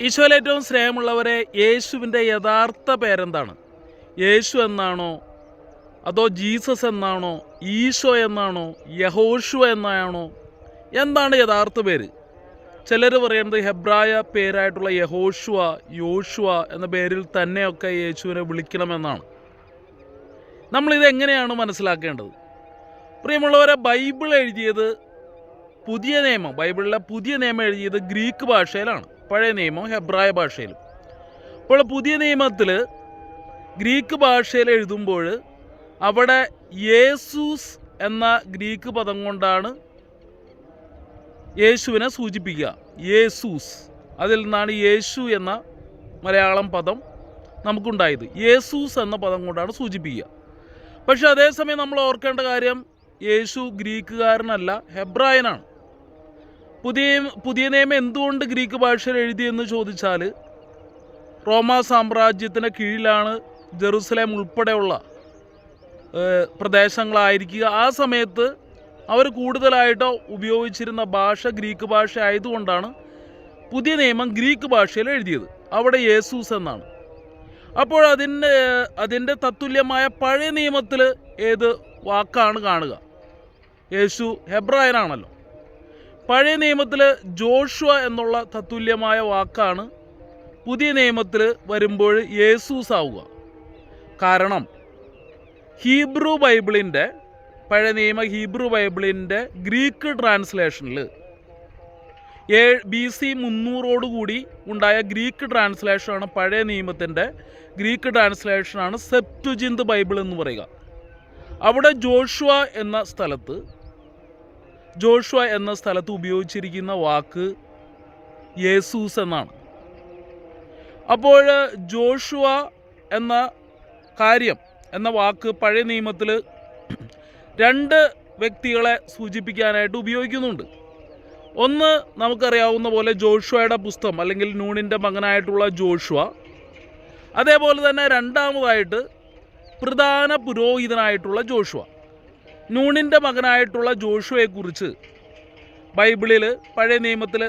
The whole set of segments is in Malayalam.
ഈശോയിൽ ഏറ്റവും സ്നേഹമുള്ളവരെ യേശുവിന്റെ യഥാർത്ഥ പേരെന്താണ്? യേശു എന്നാണോ? അതോ ജീസസ് എന്നാണോ? ഈശോ എന്നാണോ? യഹോഷു എന്നാണോ? എന്താണ് യഥാർത്ഥ പേര്? ചിലർ പറയുന്നത് ഹെബ്രായ പേരായിട്ടുള്ള യഹോഷുവ യോഷുവ എന്ന പേരിൽ തന്നെയൊക്കെ യേശുവിനെ വിളിക്കണമെന്നാണ്. നമ്മളിത് എങ്ങനെയാണ് മനസ്സിലാക്കേണ്ടത്? പ്രിയമുള്ളവരെ ബൈബിൾ എഴുതിയത് പുതിയ നിയമം ബൈബിളിലെ പുതിയ നിയമം എഴുതിയത് ഗ്രീക്ക് ഭാഷയിലാണ്. പഴയ നിയമം ഹെബ്രായ ഭാഷയിലും അപ്പോൾ പുതിയ നിയമത്തിൽ ഗ്രീക്ക് ഭാഷയിൽ എഴുതുമ്പോൾ അവിടെ യേസൂസ് എന്ന ഗ്രീക്ക് പദം കൊണ്ടാണ് യേശുവിനെ സൂചിപ്പിക്കുക. യേസൂസ്. അതിൽ നിന്നാണ് യേശു എന്ന മലയാളം പദം നമുക്കുണ്ടായത്. യേസൂസ് എന്ന പദം കൊണ്ടാണ് സൂചിപ്പിക്കുക. പക്ഷെ അതേസമയം നമ്മൾ ഓർക്കേണ്ട കാര്യം യേശു ഗ്രീക്കുകാരനല്ല ഹെബ്രായനാണ്. പുതിയ പുതിയ നിയമം എന്തുകൊണ്ട് ഗ്രീക്ക് ഭാഷയിൽ എഴുതിയെന്ന് ചോദിച്ചാൽ റോമാ സാമ്രാജ്യത്തിന് കീഴിലാണ് ജെറുസലേം ഉൾപ്പെടെയുള്ള പ്രദേശങ്ങളായിരിക്കുക. ആ സമയത്ത് അവർ കൂടുതലായിട്ട് ഉപയോഗിച്ചിരുന്ന ഭാഷ ഗ്രീക്ക് ഭാഷ ആയതുകൊണ്ടാണ് പുതിയ നിയമം ഗ്രീക്ക് ഭാഷയിൽ എഴുതിയത്. അവിടെ യേസൂസ് എന്നാണ്. അപ്പോൾ അതിന്റെ അതിന്റെ തത്തുല്യമായ പഴയ നിയമത്തിൽ ഏത് വാക്കാണ് കാണുക? യേശു ഹെബ്രായനാണല്ലോ. പഴയ നിയമത്തിൽ ജോഷുവ എന്നുള്ള തത്തുല്യമായ വാക്കാണ് പുതിയ നിയമത്തിൽ വരുമ്പോൾ യേസൂസ് ആവുക കാരണം ഹീബ്രു ബൈബിളിന്റെ പഴയ നിയമ ഹീബ്രു ബൈബിളിന്റെ ഗ്രീക്ക് ട്രാൻസ്ലേഷനിൽ ഏ ബി സി മുന്നൂറോടുകൂടി ഉണ്ടായ ഗ്രീക്ക് ട്രാൻസ്ലേഷനാണ് പഴയ നിയമത്തിന്റെ ഗ്രീക്ക് ട്രാൻസ്ലേഷനാണ് സെപ്റ്റുജിന്ത് ബൈബിൾ എന്ന് പറയുക. അവിടെ ജോഷുവ എന്ന സ്ഥലത്ത് ജോഷുവ എന്ന സ്ഥലത്ത് ഉപയോഗിച്ചിരിക്കുന്ന വാക്ക് യേസൂസ് എന്നാണ്. അപ്പോൾ ജോഷുവ എന്ന കാര്യം എന്ന വാക്ക് പഴയ നിയമത്തിൽ രണ്ട് വ്യക്തികളെ സൂചിപ്പിക്കാനായിട്ട് ഉപയോഗിക്കുന്നുണ്ട്. ഒന്ന് നമുക്കറിയാവുന്ന പോലെ ജോഷുവയുടെ പുസ്തകം അല്ലെങ്കിൽ നൂണിന്റെ മകനായിട്ടുള്ള ജോഷുവ. അതേപോലെ തന്നെ രണ്ടാമതായിട്ട് പ്രധാന പുരോഹിതനായിട്ടുള്ള ജോഷുവ. നൂണിന്റെ മകനായിട്ടുള്ള ജോഷുവയെക്കുറിച്ച് ബൈബിളിൽ പഴയ നിയമത്തിൽ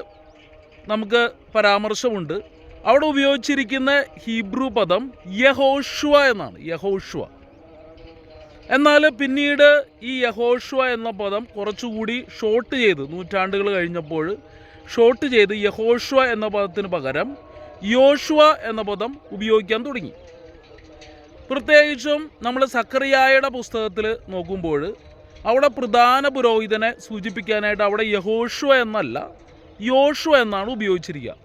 നമുക്ക് പരാമർശമുണ്ട്. അവിടെ ഉപയോഗിച്ചിരിക്കുന്ന ഹീബ്രു പദം യഹോഷുവ എന്നാണ് യഹോഷുവ എന്നാൽ പിന്നീട് ഈ യഹോഷുവ എന്ന പദം കുറച്ചുകൂടി ഷോർട്ട് ചെയ്ത് നൂറ്റാണ്ടുകൾ കഴിഞ്ഞപ്പോൾ ഷോർട്ട് ചെയ്ത് യഹോഷുവ എന്ന പദത്തിന് പകരം യോഷുവ എന്ന പദം ഉപയോഗിക്കാൻ തുടങ്ങി. പ്രത്യേകിച്ചും നമ്മൾ സക്കറിയായുടെ പുസ്തകത്തിൽ നോക്കുമ്പോൾ അവിടെ പ്രധാന പുരോഹിതനെ സൂചിപ്പിക്കാനായിട്ട് അവിടെ യഹോഷുവ എന്നല്ല യോഷുവ എന്നാണ് ഉപയോഗിച്ചിരിക്കുക.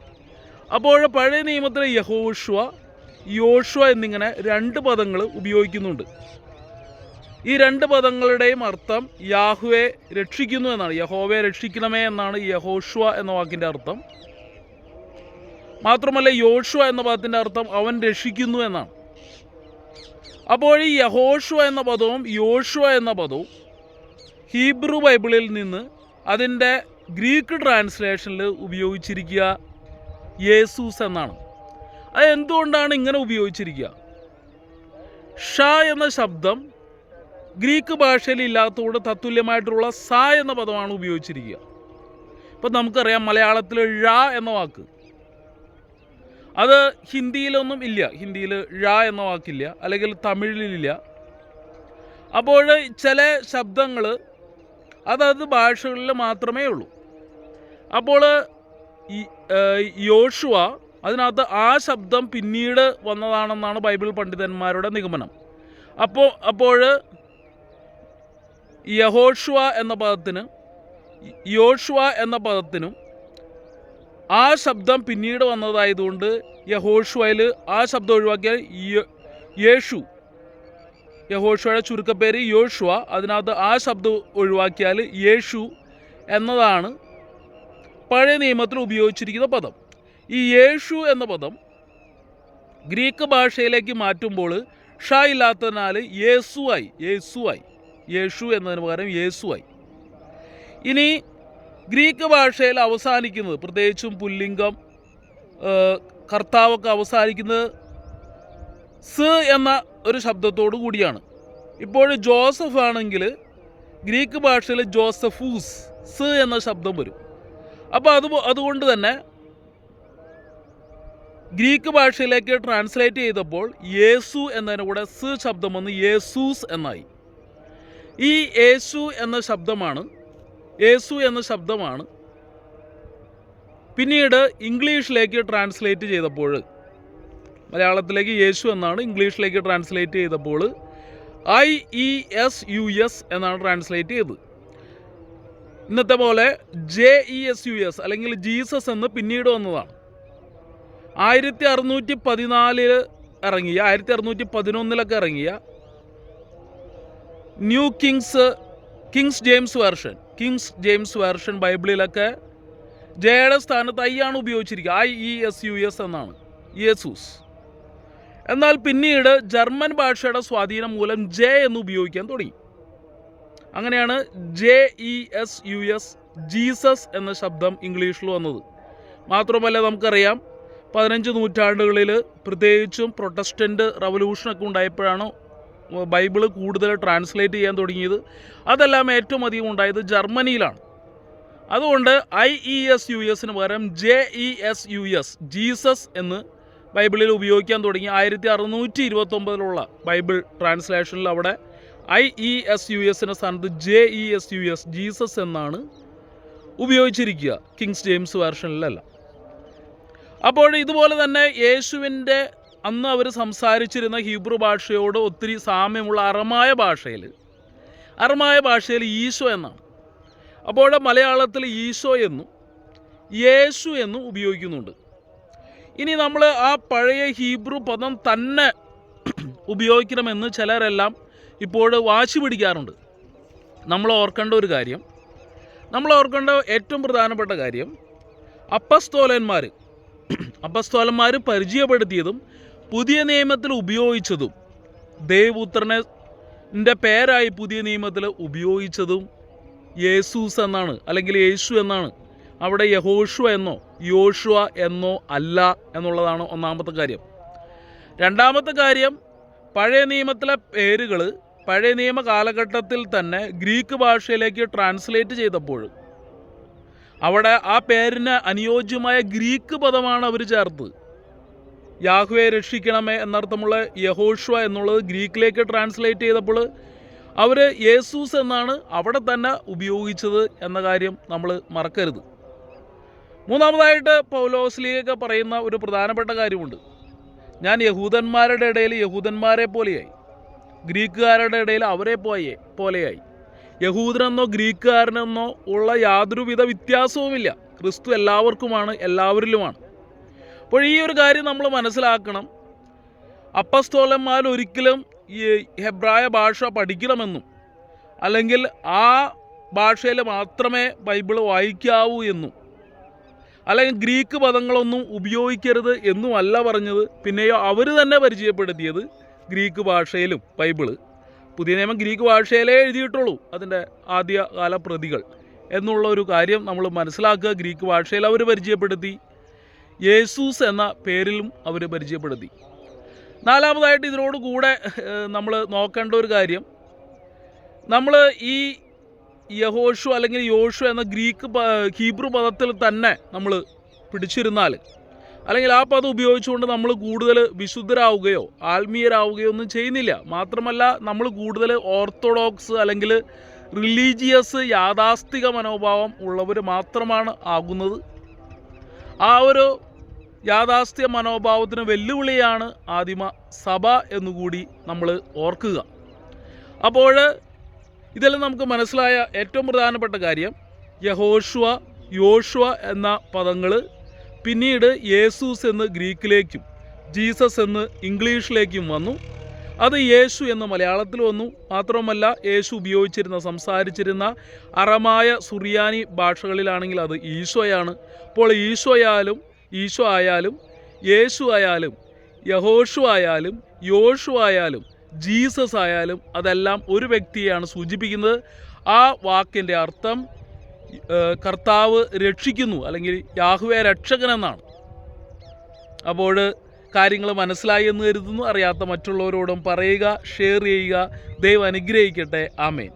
അപ്പോൾ പഴയ നിയമത്തിലെ യഹോഷുവ യോഷുവ എന്നിങ്ങനെ രണ്ട് പദങ്ങൾ ഉപയോഗിക്കുന്നുണ്ട്. ഈ രണ്ട് പദങ്ങളുടെയും അർത്ഥം യാഹുവെ രക്ഷിക്കുന്നു എന്നാണ് യഹോവയെ രക്ഷിക്കണമേ എന്നാണ് യഹോഷുവ എന്ന വാക്കിന്റെ അർത്ഥം. മാത്രമല്ല യോഷുവ എന്ന പദത്തിന്റെ അർത്ഥം അവൻ രക്ഷിക്കുന്നു എന്നാണ്. അപ്പോൾ ഈ യഹോഷുവ എന്ന പദവും യോഷുവ എന്ന പദവും ഹീബ്രു ബൈബിളിൽ നിന്ന് അതിന്റെ ഗ്രീക്ക് ട്രാൻസ്ലേഷനിൽ ഉപയോഗിച്ചിരിക്കുക യേസൂസ് എന്നാണ്. അത് എന്തുകൊണ്ടാണ് ഇങ്ങനെ ഉപയോഗിച്ചിരിക്കുക? ഷ എന്ന ശബ്ദം ഗ്രീക്ക് ഭാഷയിൽ ഇല്ലാത്തതുകൊണ്ട് തത്തുല്യമായിട്ടുള്ള സ എന്ന പദമാണ് ഉപയോഗിച്ചിരിക്കുക. ഇപ്പം നമുക്കറിയാം മലയാളത്തിൽ ഴ എന്ന വാക്ക്. അത് ഹിന്ദിയിലൊന്നും ഇല്ല. ഹിന്ദിയിൽ ഴ എന്ന വാക്കില്ല. അല്ലെങ്കിൽ തമിഴിലില്ല. അപ്പോൾ ചില ശബ്ദങ്ങൾ അതത് ഭാഷകളിൽ മാത്രമേ ഉള്ളൂ. അപ്പോൾ ഈ യോഷുവ അതിനകത്ത് ആ ശബ്ദം പിന്നീട് വന്നതാണെന്നാണ് ബൈബിൾ പണ്ഡിതന്മാരുടെ നിഗമനം. അപ്പോൾ അപ്പോൾ യഹോഷുവ എന്ന പദത്തിന് യോഷുവ എന്ന പദത്തിനും ആ ശബ്ദം പിന്നീട് വന്നതായതുകൊണ്ട് യഹോഷുവയിൽ ആ ശബ്ദം ഒഴിവാക്കിയാൽ യേശു യഹോഷുവയുടെ ചുരുക്കപ്പേര് യോഷുവ അതിനകത്ത് ആ ശബ്ദം ഒഴിവാക്കിയാൽ യേശു എന്നതാണ് പഴയ നിയമത്തിൽ ഉപയോഗിച്ചിരിക്കുന്ന പദം. ഈ യേശു എന്ന പദം ഗ്രീക്ക് ഭാഷയിലേക്ക് മാറ്റുമ്പോൾ ഷ ഇല്ലാത്തതിനാൽ യേസുവായി യേസുവായി യേശു എന്നതിന് പകരം യേസുവായി ഇനി ഗ്രീക്ക് ഭാഷയിൽ അവസാനിക്കുന്നത് പ്രത്യേകിച്ചും പുല്ലിംഗം കർത്താവൊക്കെ അവസാനിക്കുന്നത് സ് എന്ന ഒരു ശബ്ദത്തോടു കൂടിയാണ്. ഇപ്പോൾ ജോസഫ് ആണെങ്കിൽ ഗ്രീക്ക് ഭാഷയിൽ ജോസഫൂസ് സ് എന്ന ശബ്ദം വരും. അപ്പോൾ അത് അതുകൊണ്ട് തന്നെ ഗ്രീക്ക് ഭാഷയിലേക്ക് ട്രാൻസ്ലേറ്റ് ചെയ്തപ്പോൾ യേസു എന്നതിന് കൂടെ സ് ശബ്ദം വന്ന് യേസൂസ് എന്നായി. ഈ യേശു എന്ന ശബ്ദമാണ് യേസു എന്ന ശബ്ദമാണ് പിന്നീട് ഇംഗ്ലീഷിലേക്ക് ട്രാൻസ്ലേറ്റ് ചെയ്തപ്പോൾ മലയാളത്തിലേക്ക് യേശു എന്നാണ് ഇംഗ്ലീഷിലേക്ക് ട്രാൻസ്ലേറ്റ് ചെയ്തപ്പോൾ I E S U S എന്നാണ് ട്രാൻസ്ലേറ്റ് ചെയ്തത്. ഇന്നത്തെ പോലെ J E S U S അല്ലെങ്കിൽ ജീസസ് എന്ന് പിന്നീട് വന്നതാണ്. ആയിരത്തി അറുന്നൂറ്റി പതിനാലിൽ ഇറങ്ങിയ ആയിരത്തി അറുന്നൂറ്റി പതിനൊന്നിലൊക്കെ ഇറങ്ങിയ new kings kings James version kings James version ബൈബിളിലൊക്കെ ജയുടെ സ്ഥാനത്ത് ഐ ആണ് ഉപയോഗിച്ചിരിക്കുക I E S U S എന്നാണ്. യേസൂസ് എന്നാൽ പിന്നീട് ജർമ്മൻ ഭാഷയുടെ സ്വാധീനം മൂലം ജെ എന്ന് ഉപയോഗിക്കാൻ തുടങ്ങി. അങ്ങനെയാണ് J E S U S Jesus എന്ന ശബ്ദം ഇംഗ്ലീഷിൽ വന്നത്. മാത്രമല്ല നമുക്കറിയാം പതിനഞ്ച് നൂറ്റാണ്ടുകളിൽ പ്രത്യേകിച്ചും പ്രൊട്ടസ്റ്റന്റ് റവല്യൂഷനൊക്കെ ഉണ്ടായപ്പോഴാണ് ബൈബിൾ കൂടുതൽ ട്രാൻസ്ലേറ്റ് ചെയ്യാൻ തുടങ്ങിയത്. അതെല്ലാം ഏറ്റവും അധികം ഉണ്ടായത് ജർമ്മനിയിലാണ്. അതുകൊണ്ട് ഐ ഇ എസ് യു എസിന് പകരം J E S U S Jesus എന്ന് ബൈബിളിൽ ഉപയോഗിക്കാൻ തുടങ്ങി ആയിരത്തി അറുന്നൂറ്റി ഇരുപത്തൊമ്പതിലുള്ള ബൈബിൾ ട്രാൻസ്ലേഷനിൽ അവിടെ ഐ ഇ എസ് യു എസിന്റെ സ്ഥാനത്ത് J E S U S Jesus എന്നാണ് ഉപയോഗിച്ചിരിക്കുക കിങ്സ് ജെയിംസ് വേർഷനിലല്ല. അപ്പോൾ ഇതുപോലെ തന്നെ യേശുവിന്റെ അന്ന് അവർ സംസാരിച്ചിരുന്ന ഹീബ്രു ഭാഷയോട് ഒത്തിരി സാമ്യമുള്ള അറമായ ഭാഷയിൽ അറമായ ഭാഷയിൽ ഈശോ എന്നാണ്. അപ്പോൾ മലയാളത്തിൽ ഈശോ എന്നും യേശു എന്നും ഉപയോഗിക്കുന്നുണ്ട്. ഇനി നമ്മൾ ആ പഴയ ഹീബ്രു പദം തന്നെ ഉപയോഗിക്കണമെന്ന് ചിലരെല്ലാം ഇപ്പോൾ വാശി പിടിക്കാറുണ്ട്. നമ്മൾ ഓർക്കേണ്ട ഒരു കാര്യം. നമ്മൾ ഓർക്കേണ്ട ഏറ്റവും പ്രധാനപ്പെട്ട കാര്യം അപ്പസ്തോലന്മാർ അപ്പസ്തോലന്മാർ പരിചയപ്പെടുത്തിയതും പുതിയ നിയമത്തിൽ ഉപയോഗിച്ചതും ദേവപുത്രനെ പേരായി പുതിയ നിയമത്തിൽ ഉപയോഗിച്ചതും യേസൂസ് എന്നാണ് അല്ലെങ്കിൽ യേശു എന്നാണ്. അവിടെ യഹോഷു എന്നോ യോഷുവ എന്നോ അല്ല എന്നുള്ളതാണ് ഒന്നാമത്തെ കാര്യം. രണ്ടാമത്തെ കാര്യം പഴയ നിയമത്തിലെ പേരുകൾ പഴയ നിയമ കാലഘട്ടത്തിൽ തന്നെ ഗ്രീക്ക് ഭാഷയിലേക്ക് ട്രാൻസ്ലേറ്റ് ചെയ്തപ്പോൾ അവിടെ ആ പേരിന് അനുയോജ്യമായ ഗ്രീക്ക് പദമാണ് അവർ ചേർത്ത് യാഹുവെ രക്ഷിക്കണമേ എന്നർത്ഥമുള്ള യഹോഷ്വ എന്നുള്ളത് ഗ്രീക്കിലേക്ക് ട്രാൻസ്ലേറ്റ് ചെയ്തപ്പോൾ അവർ യേസൂസ് എന്നാണ് അവിടെ തന്നെ ഉപയോഗിച്ചത് എന്ന കാര്യം നമ്മൾ മറക്കരുത്. മൂന്നാമതായിട്ട് പൗലോസ്ലിയൊക്കെ പറയുന്ന ഒരു പ്രധാനപ്പെട്ട കാര്യമുണ്ട്. ഞാൻ യഹൂദന്മാരുടെ ഇടയിൽ യഹൂദന്മാരെ പോലെയായി. ഗ്രീക്കുകാരുടെ ഇടയിൽ അവരെ പോയെ പോലെയായി. യഹൂദനെന്നോ ഗ്രീക്കുകാരനെന്നോ ഉള്ള യാതൊരുവിധ വ്യത്യാസവുമില്ല. ക്രിസ്തു എല്ലാവർക്കുമാണ് എല്ലാവരിലുമാണ്. അപ്പോൾ ഈ ഒരു കാര്യം നമ്മൾ മനസ്സിലാക്കണം. അപ്പസ്തോലന്മാർ ഒരിക്കലും ഈ ഹെബ്രായ ഭാഷ പഠിക്കണമെന്നും അല്ലെങ്കിൽ ആ ഭാഷയിൽ മാത്രമേ ബൈബിൾ വായിക്കാവൂ എന്നും. അല്ലെങ്കിൽ ഗ്രീക്ക് പദങ്ങളൊന്നും ഉപയോഗിക്കരുത് എന്നും അല്ല പറഞ്ഞത്. പിന്നെയോ അവർ തന്നെ പരിചയപ്പെടുത്തിയത് ഗ്രീക്ക് ഭാഷയിലും ബൈബിൾ. പുതിയ നിയമം ഗ്രീക്ക് ഭാഷയിലേ എഴുതിയിട്ടുള്ളൂ അതിന്റെ ആദ്യകാല പ്രതികൾ. എന്നുള്ള ഒരു കാര്യം നമ്മൾ മനസ്സിലാക്കുക. ഗ്രീക്ക് ഭാഷയിൽ അവർ പരിചയപ്പെടുത്തി. യേസൂസ് എന്ന പേരിലും അവർ പരിചയപ്പെടുത്തി. നാലാമതായിട്ട് ഇതിനോട് കൂടെ നമ്മൾ നോക്കേണ്ട ഒരു കാര്യം. നമ്മൾ ഈ യഹോഷു അല്ലെങ്കിൽ യോഷു എന്ന ഗ്രീക്ക് ഹീബ്രു പദത്തിൽ തന്നെ നമ്മൾ പിടിച്ചിരുന്നാൽ അല്ലെങ്കിൽ ആ പദം ഉപയോഗിച്ചുകൊണ്ട് നമ്മൾ കൂടുതൽ വിശുദ്ധരാവുകയോ ആത്മീയരാവുകയോ ഒന്നും ചെയ്യുന്നില്ല. മാത്രമല്ല നമ്മൾ കൂടുതൽ ഓർത്തഡോക്സ് അല്ലെങ്കിൽ റിലീജിയസ് യാഥാസ്ഥിക മനോഭാവം ഉള്ളവർ മാത്രമാണ് ആകുന്നത്. ആ ഒരു യാഥാസ്ഥ്യ മനോഭാവത്തിന് വെല്ലുവിളിയാണ് ആദിമ സഭ എന്നുകൂടി നമ്മൾ ഓർക്കുക. അപ്പോൾ ഇതിൽ നമുക്ക് മനസ്സിലായ ഏറ്റവും പ്രധാനപ്പെട്ട കാര്യം യഹോഷ്വ യോഷ്വ എന്ന പദങ്ങൾ പിന്നീട് യേസൂസ് എന്ന് ഗ്രീക്കിലേക്കും ജീസസ് എന്ന് ഇംഗ്ലീഷിലേക്കും വന്നു. അത് യേശു എന്ന് മലയാളത്തിൽ വന്നു. മാത്രമല്ല യേശു ഉപയോഗിച്ചിരുന്ന സംസാരിച്ചിരുന്ന അറമായ സുറിയാനി ഭാഷകളിലാണെങ്കിൽ അത് ഈശോയാണ്. അപ്പോൾ ഈശോയാലും ഈശോ ആയാലും യേശു ആയാലും യഹോഷു ആയാലും യോഷു ആയാലും ജീസസ് ആയാലും അതെല്ലാം ഒരു വ്യക്തിയെയാണ് സൂചിപ്പിക്കുന്നത്. ആ വാക്കിന്റെ അർത്ഥം കർത്താവ് രക്ഷിക്കുന്നു അല്ലെങ്കിൽ യാഹുവെ രക്ഷകൻ എന്നാണ് അപ്പോൾ കാര്യങ്ങൾ മനസ്സിലായി എന്ന് കരുതുന്നു. അറിയാത്ത മറ്റുള്ളവരോടും പറയുക ഷെയർ ചെയ്യുക. ദൈവം അനുഗ്രഹിക്കട്ടെ. ആമേൻ.